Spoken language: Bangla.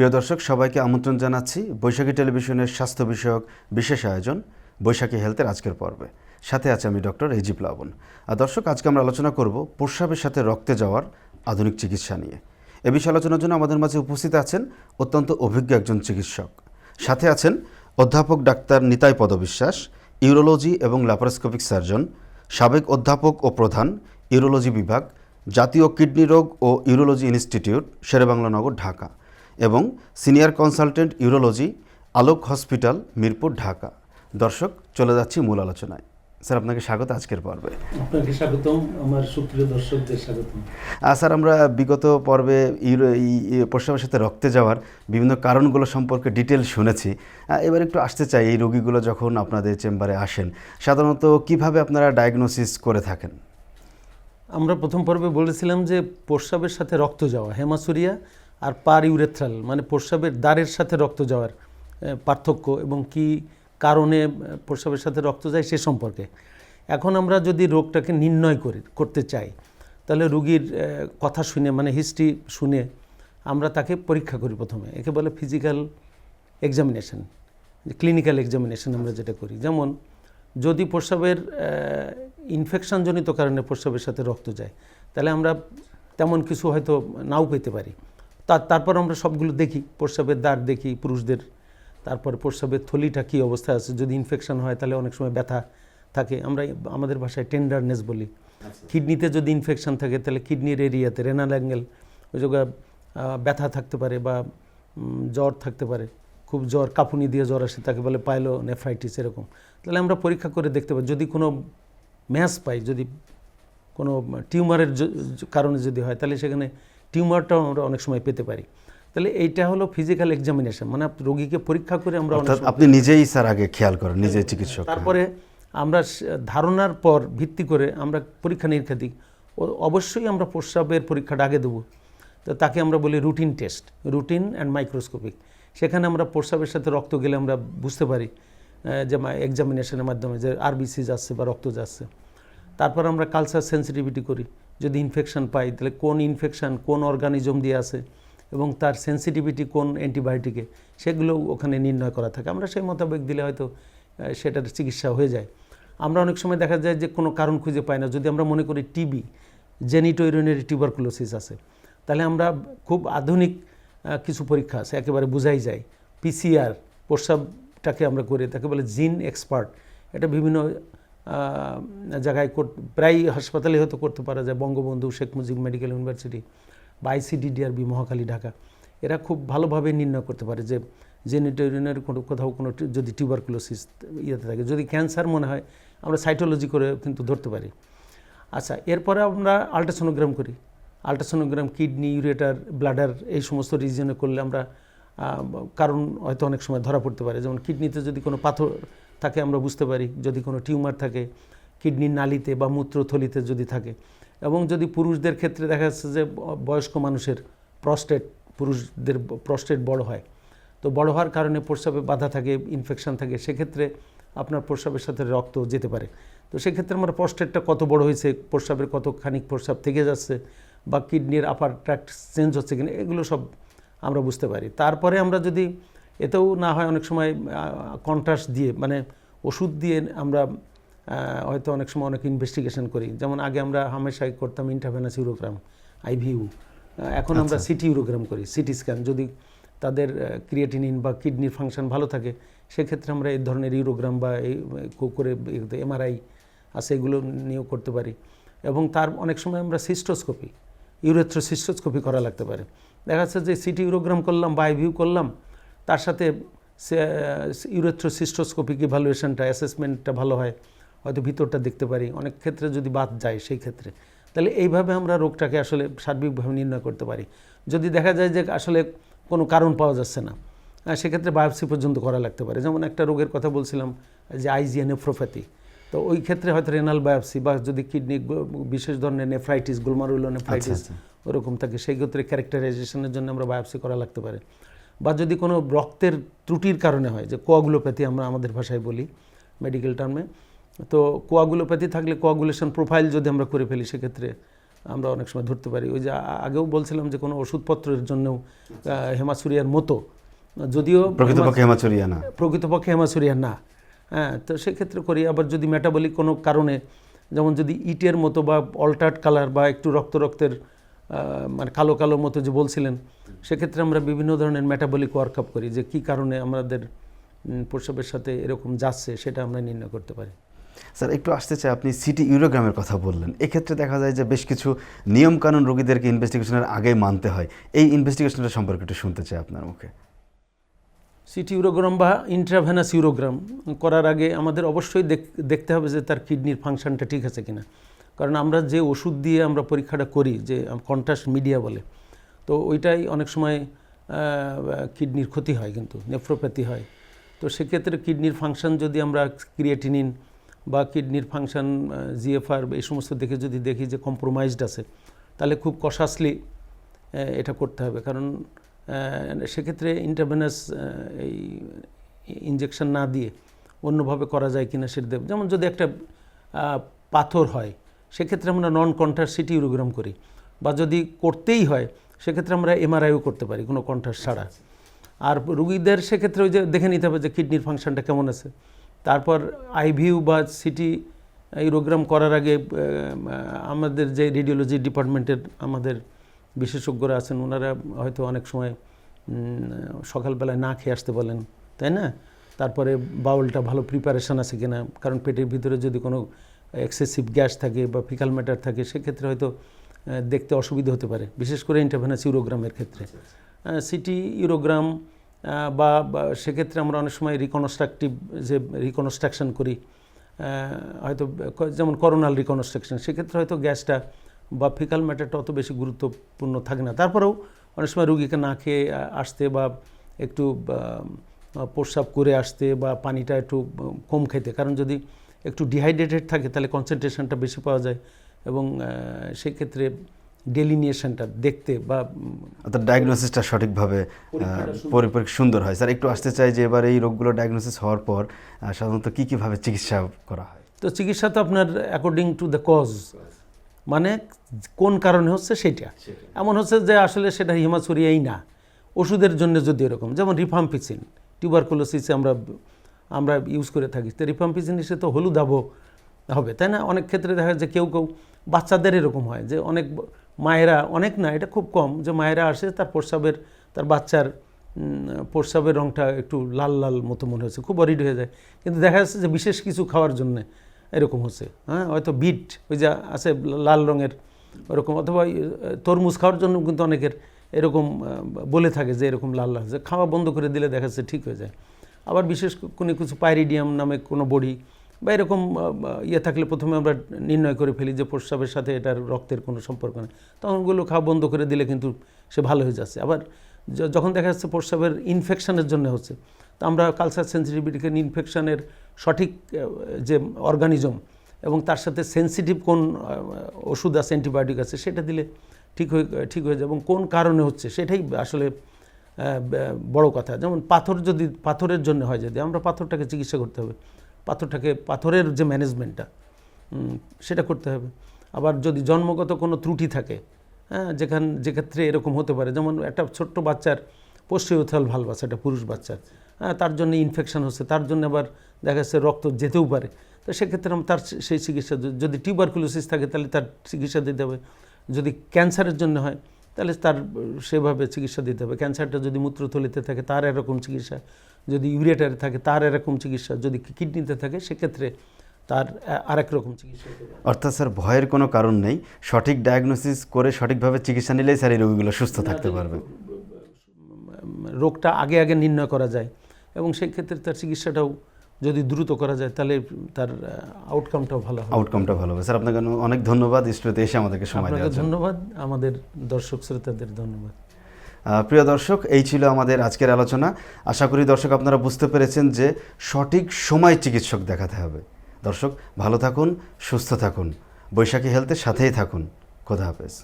প্রিয় দর্শক, সবাইকে আমন্ত্রণ জানাচ্ছি বৈশাখী টেলিভিশনের স্বাস্থ্য বিষয়ক বিশেষ আয়োজন, বৈশাখী হেলথের আজকের পর্বে। সাথে আছে আমি ডক্টর এজি প্লাবন আর দর্শক, আজকে আমরা আলোচনা করব প্রস্রাবের সাথে রক্তে যাওয়ার আধুনিক চিকিৎসা নিয়ে। এ বিষয়ে আলোচনার জন্য আমাদের মাঝে উপস্থিত আছেন অত্যন্ত অভিজ্ঞ একজন চিকিৎসক। সাথে আছেন অধ্যাপক ডাক্তার নিতাই পদবিশ্বাস, ইউরোলজি এবং ল্যাপারোস্কোপিক সার্জন, সাবেক অধ্যাপক ও প্রধান, ইউরোলজি বিভাগ, জাতীয় কিডনি রোগ ও ইউরোলজি ইনস্টিটিউট, শেরেবাংলা নগর, ঢাকা। এবং senior consultant urology Alok hospital Mirpur Dhaka. দর্শক চলে যাচ্ছি মূল আলোচনায়। স্যার আপনাকে স্বাগত আজকের পর্বে। আপনাকে স্বাগতম আমার সুপ্রিয় দর্শকদের স্বাগতম। আর স্যার আমরা বিগত পর্বে ইউরো এই এই প্রস্রাবের সাথে রক্তে যাওয়ার বিভিন্ন কারণগুলো সম্পর্কে ডিটেল শুনেছি। এবার একটু আসতে চাই এই রোগীগুলো যখন আপনাদের চেম্বারে আসেন সাধারণত কীভাবে আপনারা ডায়াগনোসিস করে থাকেন? আমরা প্রথম পর্বে বলেছিলাম যে প্রস্রাবের সাথে রক্ত যাওয়া হেমাসুরিয়া আর পার ইউরেথ্রাল মানে প্রস্রাবের দ্বারের সাথে রক্ত যাওয়ার পার্থক্য এবং কি কারণে প্রস্রাবের সাথে রক্ত যায় সে সম্পর্কে। এখন আমরা যদি রোগটাকে নির্ণয় করি, করতে চাই, তাহলে রুগীর কথা শুনে মানে হিস্ট্রি শুনে আমরা তাকে পরীক্ষা করি প্রথমে। একে বলে ফিজিক্যাল এক্সামিনেশন ক্লিনিক্যাল এক্সামিনেশন আমরা যেটা করি। যেমন, যদি প্রস্রাবের ইনফেকশনজনিত কারণে প্রস্রাবের সাথে রক্ত যায়, তাহলে আমরা তেমন কিছু হয়তো নাও পেতে পারি। তার তারপর আমরা সবগুলো দেখি। প্রস্রাবের দাঁড় দেখি পুরুষদের। তারপর প্রস্রাবের থলিটা কী অবস্থায় আছে? যদি ইনফেকশন হয় তাহলে অনেক সময় ব্যথা থাকে। আমরা আমাদের ভাষায় টেন্ডারনেস বলি। কিডনিতে যদি ইনফেকশন থাকে তাহলে কিডনির এরিয়াতে রেনাল অ্যাঙ্গেল ওই জায়গায় ব্যথা থাকতে পারে বা জ্বর থাকতে পারে। খুব জ্বর কাঁপুনি দিয়ে জ্বর আসে তাকে বলে পাইলো নেফ্রাইটিস এরকম। তাহলে আমরা পরীক্ষা করে দেখতে পাই। যদি কোনো ম্যাস পাই যদি কোনো টিউমারের কারণে যদি হয় তাহলে সেখানে টিউমারটাও আমরা অনেক সময় পেতে পারি। তাহলে এইটা হলো ফিজিক্যাল এক্সামিনেশন মানে রোগীকে পরীক্ষা করে আমরা আপনি নিজেই স্যার আগে খেয়াল করেন নিজে চিকিৎসক তারপরে আমরা ধারণার পর ভিত্তি করে আমরা পরীক্ষা নিরীক্ষা দিই। অবশ্যই আমরা প্রস্রাবের পরীক্ষাটা আগে দেবো। তো তাকে আমরা বলি routine test routine and microscopic সেখানে আমরা প্রস্রাবের সাথে রক্ত গেলে আমরা বুঝতে পারি যে এক্সামিনেশনের মাধ্যমে যে আরবিসি যাচ্ছে বা রক্ত যাচ্ছে। তারপর আমরা কালচার সেন্সিটিভিটি করি। যদি ইনফেকশান পাই, তাহলে কোন ইনফেকশন কোন অর্গানিজম দিয়ে আছে এবং তার সেন্সিটিভিটি কোন অ্যান্টিবায়োটিকে সেগুলো ওখানে নির্ণয় করা থাকে। আমরা সেই মোতাবেক দিলে হয়তো সেটার চিকিৎসা হয়ে যায়। আমরা অনেক সময় দেখা যায় যে কোনো কারণ খুঁজে পাই না। যদি আমরা মনে করি টিবি জেনিটোইরিনারি টিউবারকুলোসিস আছে, তাহলে আমরা খুব আধুনিক কিছু পরীক্ষা আছে, একেবারে বোঝাই যায়। পিসিআর প্রস্রাবটাকে আমরা করে, তাকে বলে জিন এক্সপার্ট এটা বিভিন্ন জায়গায় প্রায় হাসপাতালে হয়তো করতে পারা যায়। বঙ্গবন্ধু, শেখ মুজিব মেডিকেল ইউনিভার্সিটি বা আইসিডিডিআরবি মহাখালী, ঢাকা। এরা খুব ভালোভাবে নির্ণয় করতে পারে যে জেনিটোরিনের কোনো কোথাও কোনো যদি টিউবারকুলোসিস ইয়েতে থাকে। যদি ক্যান্সার মনে হয়, আমরা সাইটোলজি করে কিন্তু ধরতে পারি। আচ্ছা এরপরে আমরা আল্ট্রাসোনোগ্রাম করি। আল্ট্রাসোনোগ্রাম, কিডনি, ইউরেটার, ব্লাডার এই সমস্ত রিজনে করলে আমরা কারণ হয়তো অনেক সময় ধরা পড়তে পারে। যেমন কিডনিতে যদি কোনো পাথর থাকে আমরা বুঝতে পারি যদি কোনো টিউমার থাকে, কিডনির নালিতে বা মূত্রথলিতে যদি থাকে। এবং যদি পুরুষদের ক্ষেত্রে দেখা যাচ্ছে যে বয়স্ক মানুষের প্রস্টেট, পুরুষদের প্রস্টেট বড় হয়। তো বড় হওয়ার কারণে প্রস্রাবে বাধা থাকে ইনফেকশন থাকে, সেক্ষেত্রে আপনার প্রস্রাবের সাথে রক্ত যেতে পারে। তো সেক্ষেত্রে আমরা প্রস্টেটটা কত বড় হয়েছে, প্রস্রাবের কত খানিক প্রস্রাব থেকে যাচ্ছে বা কিডনির আপার ট্র্যাক্ট চেঞ্জ হচ্ছে কিনা, এগুলো সব আমরা বুঝতে পারি। তারপরে আমরা যদি এতেও না হয় অনেক সময় কন্ট্রাস্ট দিয়ে মানে ওষুধ দিয়ে আমরা হয়তো অনেক সময় অনেক ইনভেস্টিগেশন করি। যেমন আগে আমরা হামেশাই করতাম ইন্টারভেনাস ইউরোগ্রাম আইভিউ এখন আমরা সিটি ইউরোগ্রাম করি সিটি স্ক্যান যদি তাদের ক্রিয়েটিনিন বা কিডনির ফাংশন ভালো থাকে সেক্ষেত্রে আমরা এই ধরনের ইউরোগ্রাম বা এই কো- করে এমআরআই আছে এগুলো নিয়েও করতে পারি। এবং তার অনেক সময় আমরা সিস্টোস্কোপি ইউরেথ্রোসিস্টোস্কোপি করা লাগতে পারে। দেখা যাচ্ছে যে সিটি ইউরোগ্রাম করলাম বা আইভিউ করলাম তার সাথে ইউরেথ্রোসিস্টোস্কোপিক ইভ্যালুয়েশনটা অ্যাসেসমেন্টটা ভালো হয়। হয়তো ভিতরটা দেখতে পারি। অনেক ক্ষেত্রে যদি বাদ যায় সেই ক্ষেত্রে। তাহলে এইভাবে আমরা রোগটাকে আসলে সার্বিকভাবে নির্ণয় করতে পারি। যদি দেখা যায় যে আসলে কোনো কারণ পাওয়া যাচ্ছে না সেক্ষেত্রে বায়োপসি পর্যন্ত করা লাগতে পারে। যেমন একটা রোগের কথা বলছিলাম যে আইজিয়া নেফ্রোপ্যাথি তো ওই ক্ষেত্রে হয়তো রেনাল বায়োপসি বা যদি কিডনি বিশেষ ধরনের নেফ্রাইটিস গোলমারুলো নেফ্রাইটিস। ওরকম থাকে সেই ক্ষেত্রে ক্যারেক্টারাইজেশনের জন্য আমরা বায়োপসি করা লাগতে পারে। বা যদি কোনো রক্তের ত্রুটির কারণে হয় যে কোয়াগুলোপ্যাথি আমরা আমাদের ভাষায় বলি মেডিকেল টার্মে তো কোয়াগুলোপ্যাথি থাকলে কোয়াগুলেশন প্রোফাইল যদি আমরা করে ফেলি সেক্ষেত্রে আমরা অনেক সময় ধরতে পারি। ওই যে আগেও বলছিলাম যে কোনো ওষুধপত্রের জন্যও আহ, হেমাসুরিয়ার মতো যদিও প্রকৃতপক্ষে হেমাচুরিয়া না। প্রকৃতপক্ষে হেমাসুরিয়া না। হ্যাঁ তো সেক্ষেত্রে করি। আবার যদি মেটাবলিক কোনো কারণে যেমন যদি ইটের মতো বা অল্টার্ড কালার বা একটু রক্ত রক্তের মানে কালো কালো মতো যে বলছিলেন সেক্ষেত্রে আমরা বিভিন্ন ধরনের মেটাবলিক ওয়ার্কআপ করি যে কি কারণে আমাদের প্রসবের সাথে এরকম যাচ্ছে সেটা আমরা নির্ণয় করতে পারি। স্যার একটু আসতে চাই আপনি সিটি ইউরোগ্রামের কথা বললেন। এক্ষেত্রে দেখা যায় যে বেশ কিছু নিয়মকানুন রোগীদেরকে ইনভেস্টিগেশনের আগে মানতে হয়। এই ইনভেস্টিগেশনটা সম্পর্কে একটু শুনতে চাই আপনার মুখে। সিটি ইউরোগ্রাম বা ইন্ট্রাভেনাস ইউরোগ্রাম করার আগে আমাদের অবশ্যই দেখ- দেখতে হবে যে তার কিডনির ফাংশনটা ঠিক আছে কিনা। কারণ আমরা যে ওষুধ দিয়ে আমরা পরীক্ষাটা করি, যে কন্ট্রাস্ট মিডিয়া বলে, তো ওইটাই অনেক সময় কিডনির ক্ষতি হয় কিন্তু, নেফ্রোপ্যাথি হয়। তো সেক্ষেত্রে কিডনির ফাংশন যদি আমরা ক্রিয়েটিনিন বা কিডনির ফাংশন জিএফআর এই সমস্ত দেখে যদি দেখি যে কম্প্রোমাইজড আছে, তাহলে খুব কশাসলি এটা করতে হবে। কারণ সেক্ষেত্রে ইন্টারভেনাস এই ইঞ্জেকশন না দিয়ে অন্যভাবে করা যায় কিনা সেটা যেমন যদি একটা পাথর হয় সেক্ষেত্রে আমরা নন কন্ট্রাস্ট সিটি ইউরোগ্রাম করি বা যদি করতেই হয় সেক্ষেত্রে আমরা এমআরআইও করতে পারি কোনো কন্ট্রাস্ট ছাড়া। আর রুগীদের সেক্ষেত্রে ওই যে দেখে নিতে হবে যে কিডনির ফাংশনটা কেমন আছে। তারপর আইভিউ বা সিটি ইউরোগ্রাম করার আগে আমাদের যে রেডিওলজি ডিপার্টমেন্টের আমাদের বিশেষজ্ঞরা আছেন ওনারা হয়তো অনেক সময় সকালবেলায় না খেয়ে আসতে বলেন তাই না? তারপরে বাউলটা ভালো প্রিপারেশন আছে কিনা কারণ পেটের ভিতরে যদি কোনো এক্সেসিভ গ্যাস থাকে বা ফিকাল ম্যাটার থাকে সেক্ষেত্রে হয়তো দেখতে অসুবিধা হতে পারে বিশেষ করে ইন্টারভেনাস ইউরোগ্রামের ক্ষেত্রে। সিটি ইউরোগ্রাম বা বা সেক্ষেত্রে আমরা অনেক সময় রিকনস্ট্রাকটিভ যে রিকনস্ট্রাকশন করি হয়তো যেমন করোনাল রিকনস্ট্রাকশন সেক্ষেত্রে হয়তো গ্যাসটা বা ফিকাল ম্যাটারটা অত বেশি গুরুত্বপূর্ণ থাকে না। তারপরেও অনেক সময় রুগীকে না খেয়ে আসতে বা একটু প্রস্রাব করে আসতে বা পানিটা একটু কম খেতে কারণ যদি একটু ডিহাইড্রেটেড থাকে তাহলে কনসেন্ট্রেশনটা বেশি পাওয়া যায় এবং সেক্ষেত্রে ডেলিনিয়েশনটা দেখতে বা অর্থাৎ ডায়াগনোসিসটা সঠিকভাবে পরিপরিক সুন্দর। হয়। স্যার একটু আসতে চাই যে এবার এই রোগগুলো ডায়াগনোসিস হওয়ার পর সাধারণত কী কীভাবে চিকিৎসা করা হয়? তো চিকিৎসা তো আপনার অ্যাকর্ডিং টু দ্য কজ মানে কোন কারণে হচ্ছে সেটা। এমন হচ্ছে যে আসলে সেটা হিমাচুরিয়াই না। ওষুধের জন্য যদি এরকম যেমন রিফাম্পিসিন টিউবারকুলোসিসে আমরা আমরা ইউজ করে থাকি। তো রিফাম্পিসিন এসে তো হলুদাবো হবে, তাই না? অনেক ক্ষেত্রে দেখা যায় যে কেউ কেউ বাচ্চাদের এরকম হয় যে অনেক মায়েরা, অনেক না, এটা খুব কম যে মায়েরা আসে, তার প্রস্রাবের তার বাচ্চার প্রস্রাবের রঙটা একটু লাল লাল মতো মনে হচ্ছে, খুব অরিড হয়ে যায়। কিন্তু দেখা যাচ্ছে যে বিশেষ কিছু খাওয়ার জন্যে এরকম হচ্ছে হ্যাঁ? হয়তো বিট, ওই যে আছে লাল রঙের ওরকম, অথবা তরমুজ খাওয়ার জন্য কিন্তু অনেকের এরকম বলে থাকে যে এরকম লাল লাল, যে খাওয়া বন্ধ করে দিলে দেখা যাচ্ছে ঠিক হয়ে যায়। আবার বিশেষ কোনো কিছু পাইরিডিয়াম নামে কোনো বড়ি বা এরকম ইয়ে থাকলে প্রথমে আমরা নির্ণয় করে ফেলি যে প্রস্রাবের সাথে এটার রক্তের কোনো সম্পর্ক নেই। তখন ওগুলো খাওয়া বন্ধ করে দিলে কিন্তু সে ভালো হয়ে যাচ্ছে। আবার যখন দেখা যাচ্ছে প্রস্রাবের ইনফেকশনের জন্য হচ্ছে, তো আমরা কালচার সেন্সিটিভিটিকে ইনফেকশনের সঠিক যে অর্গানিজম এবং তার সাথে সেন্সিটিভ কোন ওষুধ আছে অ্যান্টিবায়োটিক আছে, সেটা দিলে ঠিক হয়ে ঠিক হয়ে যায় এবং কোন কারণে হচ্ছে, সেটাই আসলে বড় কথা। যেমন পাথর যদি পাথরের জন্য হয় যদি, আমরা পাথরটাকে চিকিৎসা করতে হবে। পাথরটাকে, পাথরের যে ম্যানেজমেন্টটা সেটা করতে হবে। আবার যদি জন্মগত কোনো ত্রুটি থাকে হ্যাঁ যেখান, যেক্ষেত্রে এরকম হতে পারে, যেমন একটা ছোট্ট বাচ্চার পোস্টিওথাল ভালভাস একটা পুরুষ বাচ্চার হ্যাঁ তার জন্য ইনফেকশন হচ্ছে, তার জন্য আবার দেখা যাচ্ছে রক্ত যেতেও পারে। তো সেক্ষেত্রে তার সেই চিকিৎসা, যদি টিউবারকুলোসিস থাকে, তাহলে তার চিকিৎসা দিতে হবে। যদি ক্যান্সারের জন্য হয় তাহলে তার সেভাবে চিকিৎসা দিতে হবে। ক্যান্সারটা যদি মূত্রথলিতে থাকে তার এরকম চিকিৎসা। যদি ইউরিয়েটারে থাকে তার এরকম চিকিৎসা। যদি কিডনিতে থাকে সেক্ষেত্রে তার আরেক রকম চিকিৎসা অর্থাৎ স্যার ভয়ের কোনো কারণ নেই। সঠিক ডায়াগনোসিস করে সঠিকভাবে চিকিৎসা নিলেই স্যার এই রোগীগুলো সুস্থ থাকতে পারবে। রোগটা আগে আগে নির্ণয় করা যায় এবং সেক্ষেত্রে তার চিকিৎসাটাও যদি দ্রুত করা যায় তাহলে তার আউটকামটাও ভালো হবে। আউটকামটা ভালো হবে। স্যার আপনাকে অনেক ধন্যবাদ স্টুডিওতে এসে আমাদেরকে সময় দেওয়ার জন্য। ধন্যবাদ আমাদের দর্শক শ্রোতাদের ধন্যবাদ। প্রিয় দর্শক এই ছিল আমাদের আজকের আলোচনা। আশা করি দর্শক আপনারা বুঝতে পেরেছেন যে সঠিক সময় চিকিৎসক দেখাতে হবে। দর্শক ভালো থাকুন সুস্থ থাকুন। বৈশাখী হেলথের সাথেই থাকুন। খোদা হাফেজ।